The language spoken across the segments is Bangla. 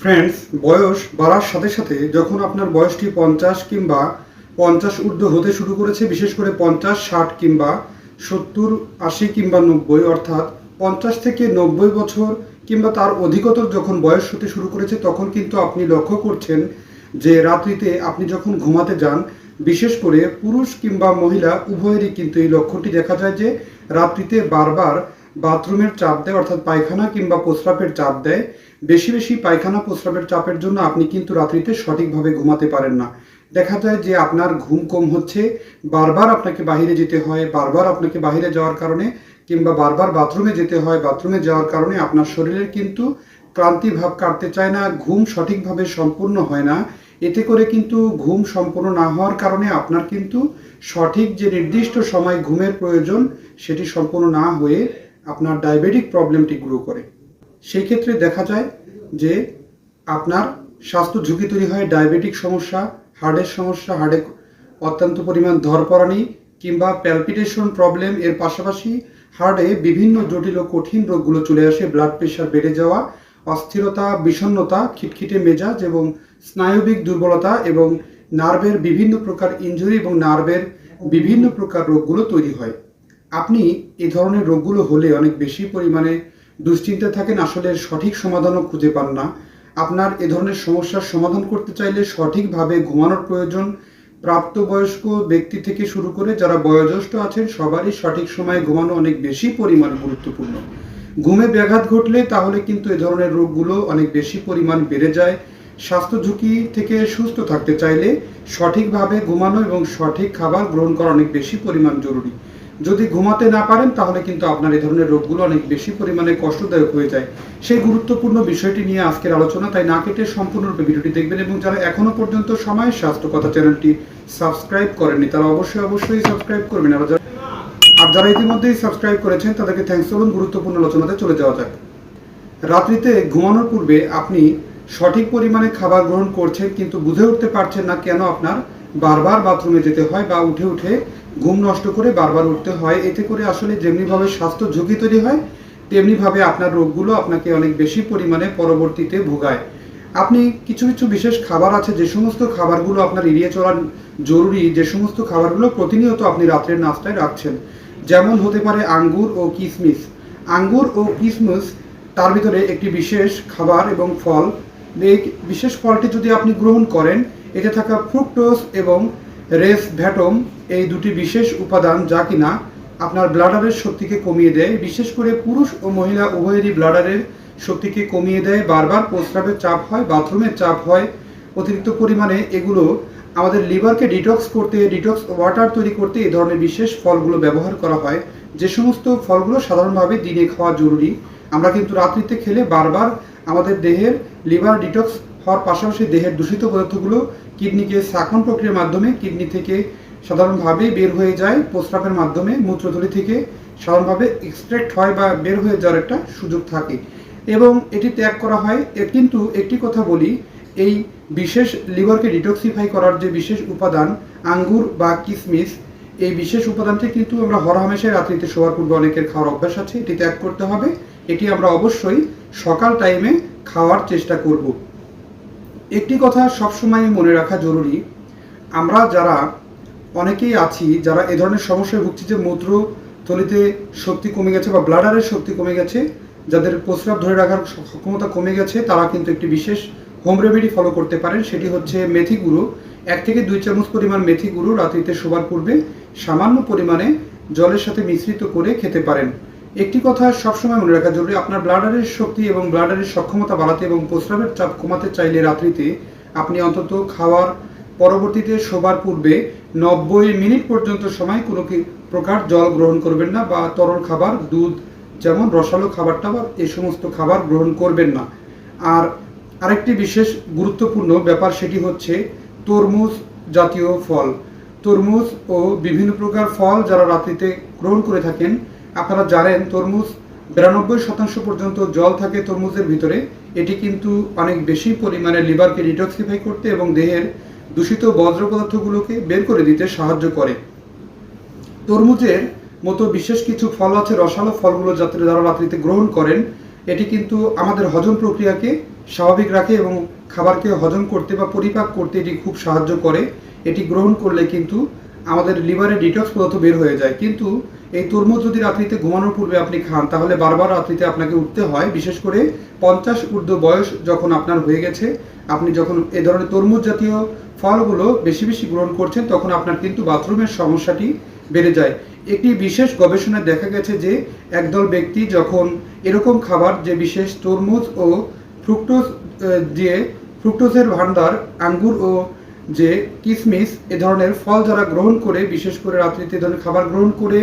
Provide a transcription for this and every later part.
ফ্রেন্ডস বয়স বাড়ার সাথে সাথে যখন আপনার বয়সটি পঞ্চাশ কিংবা পঞ্চাশ ঊর্ধ্ব হতে শুরু করেছে, বিশেষ করে পঞ্চাশ, ষাট কিংবা সত্তর, আশি কিংবা নব্বই, অর্থাৎ পঞ্চাশ থেকে নব্বই বছর কিংবা তার অধিকতর যখন বয়স হতে শুরু করেছে, তখন কিন্তু আপনি লক্ষ্য করছেন যে রাত্রিতে আপনি যখন ঘুমাতে যান, বিশেষ করে পুরুষ কিংবা মহিলা, উভয়েরই কিন্তু এই লক্ষণটি দেখা যায় যে রাত্রিতে বারবার বাথরুমের চাপ দেয়, অর্থাৎ পায়খানা কিংবা প্রস্রাবের চাপ দেয়। বেশি বেশি পায়খানা, প্রস্রাবের চাপের জন্য আপনি কিন্তু রাত্রিতে সঠিকভাবে ঘুমাতে পারেন না। দেখা যায় যে আপনার ঘুম কম হচ্ছে, বারবার আপনাকে বাইরে যেতে হয়, বারবার আপনাকে বাইরে যাওয়ার কারণে কিংবা বারবার বাথরুমে যেতে হয়, বাথরুমে যাওয়ার কারণে আপনার শরীরের কিন্তু ক্লান্তি ভাব কাটতে চায় না, ঘুম সঠিকভাবে সম্পূর্ণ হয় না। এতে করে কিন্তু ঘুম সম্পূর্ণ না হওয়ার কারণে আপনার কিন্তু সঠিক যে নির্দিষ্ট সময় ঘুমের প্রয়োজন, সেটি সম্পূর্ণ না হয়ে আপনার ডায়াবেটিক প্রবলেমটি গ্রো করে। সেই ক্ষেত্রে দেখা যায় যে আপনার স্বাস্থ্য ঝুঁকি তৈরি হয় ডায়াবেটিক সমস্যা হার্টের সমস্যা হার্টে অত্যন্ত পরিমাণ ধরপড়ানি কিংবা প্যালপিটেশন প্রবলেম এর পাশাপাশি হার্টে বিভিন্ন জটিল ও কঠিন রোগগুলো চলে আসে ব্লাড প্রেশার বেড়ে যাওয়া, অস্থিরতা, বিষণ্ণতা, খিটখিটে মেজাজ এবং স্নায়বিক দুর্বলতা এবং নার্ভের বিভিন্ন প্রকার ইনজুরি এবং নার্ভের বিভিন্ন প্রকার রোগগুলো তৈরি হয়। আপনি এ ধরনের রোগগুলো হলে অনেক বেশি পরিমাণে দুশ্চিন্তা থাকেন, আসলে সঠিক সমাধানও খুঁজে পান না। আপনার এ ধরনের সমস্যার সমাধান করতে চাইলে সঠিকভাবে ঘুমানোর প্রয়োজন। প্রাপ্তবয়স্ক ব্যক্তি থেকে শুরু করে যারা বয়োজ্যেষ্ঠ আছেন, সবারই সঠিক সময়ে ঘুমানো অনেক বেশি পরিমাণ গুরুত্বপূর্ণ। ঘুমে ব্যাঘাত ঘটলে তাহলে কিন্তু এ ধরনের রোগগুলো অনেক বেশি পরিমাণ বেড়ে যায়। স্বাস্থ্য ঝুঁকি থেকে সুস্থ থাকতে চাইলে সঠিকভাবে ঘুমানো এবং সঠিক খাবার গ্রহণ করা অনেক বেশি পরিমাণ জরুরি। যদি ঘুমাতে না পারেন, তাহলে কিন্তু আপনার এই ধরনের রোগগুলো অনেক বেশি পরিমাণে কষ্টদায়ক হয়ে যায়। সেই গুরুত্বপূর্ণ বিষয়টি নিয়ে আজকের আলোচনা, তাই না কেটে সম্পূর্ণরূপে ভিডিওটি দেখবেন এবং যারা এখনও পর্যন্ত সময় স্বাস্থ্য কথা চ্যানেলটি সাবস্ক্রাইব করেননি, তারা অবশ্যই অবশ্যই সাবস্ক্রাইব করবেন। আর যারা আর যারা ইতিমধ্যেই সাবস্ক্রাইব করেছেন, তাদেরকে থ্যাংকস বলুন, গুরুত্বপূর্ণ আলোচনাতে চলে যাওয়া যাক। রাত্রিতে ঘুমানোর পূর্বে আপনি সঠিক পরিমাণে খাবার গ্রহণ করছেন, কিন্তু বুঝে উঠতে পারছেন না কেন আপনার বারবার বাথরুমে যেতে হয় বা উঠে উঠে ঘুম নষ্ট করে বারবার উঠতে হয়। এতে করে আসলে যেমনিভাবে স্বাস্থ্য ঝুঁকি তৈরি হয়, তেমনিভাবে আপনার রোগগুলো আপনাকে অনেক বেশি পরিমাণে পরবর্তীতে ভোগায়। আপনি কিছু কিছু বিশেষ খাবার আছে, যে সমস্ত খাবারগুলো আপনার এড়িয়ে চলা জরুরি, যে সমস্ত খাবারগুলো প্রতিনিয়ত আপনি রাত্রের নাস্তায় রাখছেন। যেমন হতে পারে আঙ্গুর ও কিশমিশ আঙ্গুর ও কিশমিশ তার ভিতরে একটি বিশেষ খাবার এবং ফল। এই বিশেষ ফলটি যদি আপনি গ্রহণ করেন, এতে থাকা ফ্রুক্টোজ এবং রেস ভ্যাটম এই দুটি বিশেষ উপাদান যা কিনা আপনার ব্লাডারের শক্তিকে কমিয়ে দেয়, বিশেষ করে পুরুষ ও মহিলা উভয়েরই ব্লাডারের শক্তিকে কমিয়ে দেয়। বারবার প্রস্রাবের চাপ হয়, বাথরুমের চাপ হয়, অতিরিক্ত পরিমাণে এগুলো আমাদের লিভারকে ডিটক্স করতে, ডিটক্স ওয়াটার তৈরি করতে এই ধরনের বিশেষ ফলগুলো ব্যবহার করা হয়। যে সমস্ত ফলগুলো সাধারণভাবে দিনে খাওয়া জরুরি, আমরা কিন্তু রাত্রিতে খেলে বারবার আমাদের দেহের লিভার ডিটক্স হওয়ার পাশাপাশি দেহের দূষিত পদার্থগুলো কিডনিকে শাকন প্রক্রিয়ার মাধ্যমে কিডনি থেকে সাধারণভাবে বের হয়ে যায়, প্রস্রাবের মাধ্যমে মূত্রথলি থেকে সাধারণভাবে এক্সট্রাক্ট হয় বা বের হয়ে যাওয়ার একটা সুযোগ থাকে। এবং এটি ত্যাগ করা হয়। কিন্তু একটি কথা বলি, এই বিশেষ লিভারকে ডিটক্সিফাই করার যে বিশেষ উপাদান, আঙ্গুর বা কিসমিস, এই বিশেষ উপাদানটি কিন্তু আমরা হরহামেশাই রাত্রিতে শোয়ার পূর্বে অনেকের খাওয়ার অভ্যাস আছে। এটি ত্যাগ করতে হবে। এটি আমরা অবশ্যই সকাল টাইমে খাওয়ার চেষ্টা করব। একটি কথা সবসময় মনে রাখা জরুরি। আমরা যারা অনেকেই আছি, যারা এ ধরনের সমস্যায় ভুগছি যে মূত্র থলিতে শক্তি কমে গেছে বা ব্লাডারের শক্তি কমে গেছে, যাদের প্রস্রাব ধরে রাখার সক্ষমতা কমে গেছে, তারা কিন্তু একটি বিশেষ হোম রেমেডি ফলো করতে পারেন। সেটি হচ্ছে মেথি গুঁড়ো। এক থেকে দুই চামচ পরিমাণ মেথি গুঁড়ো রাত্রিতে শোবার পূর্বে সামান্য পরিমাণে জলের সাথে মিশ্রিত করে খেতে পারেন। একটি কথা সবসময় মনে রাখা জরুরি, আপনার ব্লাডারের শক্তি এবং ব্লাডারের সক্ষমতা বাড়াতে এবং প্রস্রাবের চাপ কমাতে চাইলে রাত্রিতে আপনি অন্তত খাওয়ার পরবর্তীতে শোবার পূর্বে নব্বই মিনিট পর্যন্ত সময় কোনো প্রকার জল গ্রহণ করবেন না বা তরল খাবার, দুধ যেমন রসালো খাবার টাবার এই সমস্ত খাবার গ্রহণ করবেন না। আর আরেকটি বিশেষ গুরুত্বপূর্ণ ব্যাপার সেটি হচ্ছে তরমুজ জাতীয় ফল। তরমুজ ও বিভিন্ন প্রকার ফল যারা রাত্রিতে গ্রহণ করে থাকেন আপনারা জানেন, তরমুজ বিরানব্বই শতাংশ পর্যন্ত জল থাকে তরমুজের ভিতরে। এটি কিন্তু অনেক বেশি পরিমাণে লিভারকে ডিটক্সিফাই করতে এবং দেহের দূষিত বজ্র পদার্থগুলোকে বের করে দিতে সাহায্য করে। তরমুজের মতো বিশেষ কিছু ফল আছে, রসালো ফলগুলো যাতে যারা রাত্রিতে গ্রহণ করেন, এটি কিন্তু আমাদের হজম প্রক্রিয়াকে স্বাভাবিক রাখে এবং খাবারকে হজম করতে বা পরিপাক করতে এটি খুব সাহায্য করে। এটি গ্রহণ করলে কিন্তু আমাদের লিভারে ডিটক্স পদার্থ বের হয়ে যায়। কিন্তু এই তরমুজ যদি রাত্রিতে ঘুমানোর পূর্বে আপনি খান, তাহলে বারবার রাত্রিতে আপনাকে উঠতে হয়। বিশেষ করে পঞ্চাশ ঊর্ধ্ব বয়স যখন আপনার হয়ে গেছে, আপনি যখন এ ধরনের তরমুজ জাতীয় ফলগুলো বেশি বেশি গ্রহণ করছেন, তখন আপনার কিন্তু বাথরুমের সমস্যাটি বেড়ে যায়। একটি বিশেষ গবেষণায় দেখা গেছে যে, একদল ব্যক্তি যখন এরকম খাবার যে বিশেষ তরমুজ ও ফ্রুক্টোজ দিয়ে ফ্রুক্টোজের ভান্ডার আঙ্গুর ও যে কিসমিস এ ধরনের ফল যারা গ্রহণ করে, বিশেষ করে রাত্রিতে এ ধরনের খাবার গ্রহণ করে,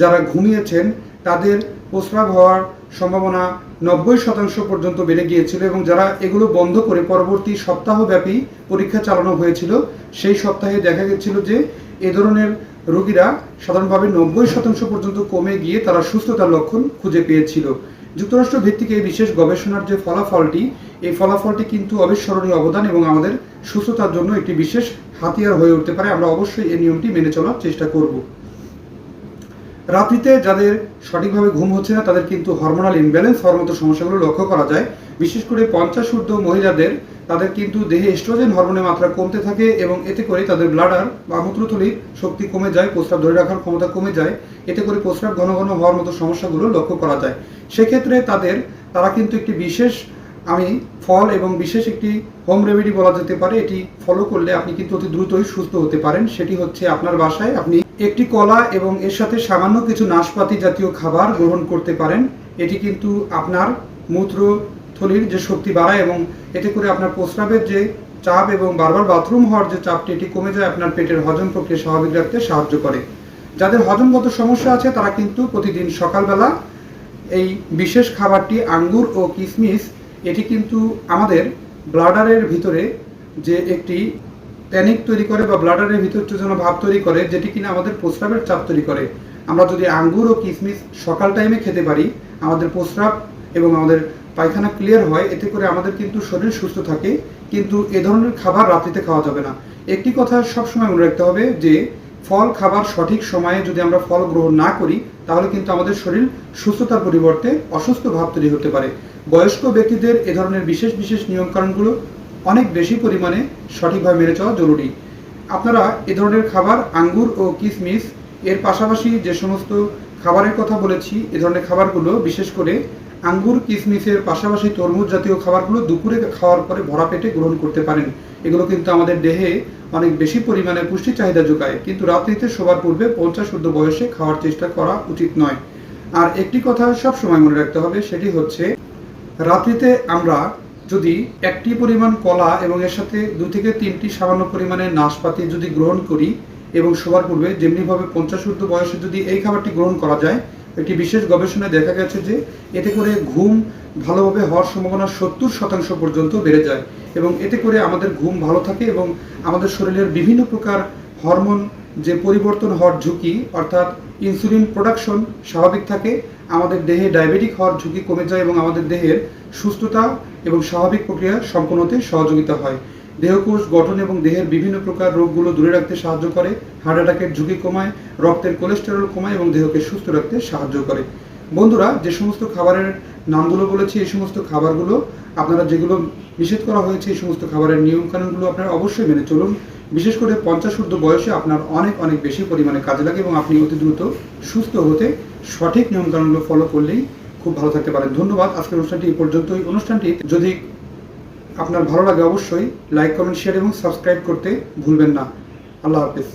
যারা ঘুমিয়েছেন, তাদের প্রস্রাব হওয়ার সম্ভাবনা নব্বই শতাংশ পর্যন্ত বেড়ে গিয়েছিল এবং যারা এগুলো বন্ধ করে পরবর্তী সপ্তাহব্যাপী পরীক্ষা চালানো হয়েছিল, সেই সপ্তাহে দেখা গেছিল যে এ ধরনের রোগীরা সাধারণভাবে নব্বই শতাংশ পর্যন্ত কমে গিয়ে তারা সুস্থতার লক্ষণ খুঁজে পেয়েছিল। যুক্তরাষ্ট্র ভিত্তিক এই বিশেষ গবেষণার যে ফলাফলটি, এই ফলাফলটি কিন্তু অবিস্মরণীয় অবদান এবং আমাদের সুস্থতার জন্য একটি বিশেষ হাতিয়ার হয়ে উঠতে পারে। আমরা অবশ্যই এই নিয়মটি মেনে চলার চেষ্টা করব। রাত্রিতে যাদের সঠিকভাবে ঘুম হচ্ছে না, তাদের কিন্তু হরমোনাল ইমব্যালেন্স হওয়ার মতো সমস্যাগুলো লক্ষ্য করা যায়। বিশেষ করে পঞ্চাশ ঊর্ধ্ব মহিলাদের, তাদের কিন্তু দেহে এস্ট্রোজেন হরমোনের মাত্রা কমতে থাকে এবং এতে করে তাদের ব্লাডার বা মূত্রথলির শক্তি কমে যায়, প্রস্রাব ধরে রাখার ক্ষমতা কমে যায়। এতে করে প্রস্রাব ঘন ঘন হওয়ার মতো সমস্যাগুলো লক্ষ্য করা যায়। সেক্ষেত্রে তাদের, তারা কিন্তু একটি বিশেষ আমি ফল এবং বিশেষ একটি হোম রেমেডি বলা যেতে পারে, এটি ফলো করলে আপনি কিন্তু অতি দ্রুতই সুস্থ হতে পারেন। সেটি হচ্ছে আপনার বাসায় আপনি একটি কলা এবং এর সাথে সামান্য কিছু নাশপাতি জাতীয় খাবার গ্রহণ করতে পারেন। এটি কিন্তু আপনার মূত্র থলির যে শক্তি বাড়ায় এবং এতে করে আপনার প্রস্রাবের যে চাপ এবং বারবার বাথরুম হওয়ার যে চাপটি, এটি কমে যায়, আপনার পেটের হজম প্রক্রিয়া স্বাভাবিক রাখতে সাহায্য করে। যাদের হজমগত সমস্যা আছে, তারা কিন্তু প্রতিদিন সকালবেলা এই বিশেষ খাবারটি আঙ্গুর ও কিশমিশ এটি কিন্তু আমাদের ব্লাডারের ভিতরে যে একটি প্যানিক তৈরি করে বা ব্লাডারের ভিতর উত্তেজনা ভাব তৈরি করে, যেটি কিনা আমাদের প্রস্রাবের চাপ তৈরি করে। আমরা যদি আঙ্গুর ও কিশমিশ সকাল টাইমে খেতে পারি, আমাদের প্রস্রাব এবং আমাদের পায়খানা ক্লিয়ার হয়, এতে করে আমাদের কিন্তু শরীর সুস্থ থাকে, কিন্তু এ ধরনের খাবার রাত্রিতে খাওয়া যাবে না। একটি কথা সবসময় মনে রাখতে হবে যে ফল খাবার সঠিক সময়ে যদি আমরা ফল গ্রহণ না করি, তাহলে কিন্তু আমাদের শরীর সুস্থতার পরিবর্তে অসুস্থ ভাব তৈরি হতে পারে। বয়স্ক ব্যক্তিদের এ ধরনের বিশেষ বিশেষ নিয়মকানুনগুলো অনেক বেশি পরিমাণে সঠিকভাবে মেনে চলা জরুরি। আপনারা এ ধরনের খাবার, আঙ্গুর ও কিশমিশ এর পাশাপাশি যে সমস্ত খাবারের কথা বলেছি, এ ধরনের খাবারগুলো বিশেষ করে আঙ্গুর কিশমিশের পাশাপাশি তরমুজ জাতীয় খাবারগুলো দুপুরে খাওয়ার পরে ভরা পেটে গ্রহণ করতে পারেন। এগুলো কিন্তু আমাদের দেহে অনেক বেশি পরিমাণে পুষ্টি চাহিদা যোগায়। কিন্তু রাত্রিতে শোবার পূর্বে পঞ্চাশ ঊর্ধ্ব বয়সে খাওয়ার চেষ্টা করা উচিত নয়। আর একটি কথা সব সময় মনে রাখতে হবে, সেটি হচ্ছে রাত্রিতে আমরা যদি একটি পরিমাণ কলা এবং এর সাথে দু থেকে তিনটি সামান্য পরিমাণে নাশপাতি যদি গ্রহণ করি এবং শোবার পূর্বে যেমনিভাবে পঞ্চাশ ঊর্ধ্ব বয়সে যদি এই খাবারটি গ্রহণ করা যায় একটি বিশেষ গবেষণায় দেখা গেছে যে এতে করে ঘুম ভালোভাবে হওয়ার সম্ভাবনা সত্তর শতাংশ পর্যন্ত বেড়ে যায় এবং এতে করে আমাদের ঘুম ভালো থাকে এবং আমাদের শরীরের বিভিন্ন প্রকার হরমোন যে পরিবর্তন হওয়ার ঝুঁকি, অর্থাৎ ইনসুলিন প্রোডাকশন স্বাভাবিক থাকে, আমাদের দেহে ডায়াবেটিক হওয়ার ঝুঁকি কমে যায় এবং আমাদের দেহের সুস্থতা এবং স্বাভাবিক প্রক্রিয়া সম্পন্ন হতে সহযোগিতা হয়। দেহকোষ গঠন এবং দেহের বিভিন্ন প্রকার রোগগুলো দূরে রাখতে সাহায্য করে হার্ট অ্যাটাকের ঝুঁকি কমায়, রক্তের কোলেস্টেরল কমায় এবং দেহকে সুস্থ রাখতে সাহায্য করে। বন্ধুরা, যে সমস্ত খাবারের নামগুলো বলেছি, এই সমস্ত খাবারগুলো আপনারা যেগুলো নিষেধ করা হয়েছে, এই সমস্ত খাবারের নিয়মকানুনগুলো আপনারা অবশ্যই মেনে চলুন। বিশেষ করে পঞ্চাশ ঊর্ধ্ব বয়সে আপনার অনেক অনেক বেশি পরিমাণে কাজে লাগে এবং আপনি অতি দ্রুত সুস্থ হতে সঠিক নিয়মকানুনগুলো ফলো করলেই খুব ভালো থাকতে পারেন। ধন্যবাদ। আজকের অনুষ্ঠানটি এই পর্যন্তই। অনুষ্ঠানটি যদি আপনার ভালো লাগে অবশ্যই লাইক কমেন্ট শেয়ার এবং সাবস্ক্রাইব করতে ভুলবেন না। আল্লাহ হাফিজ।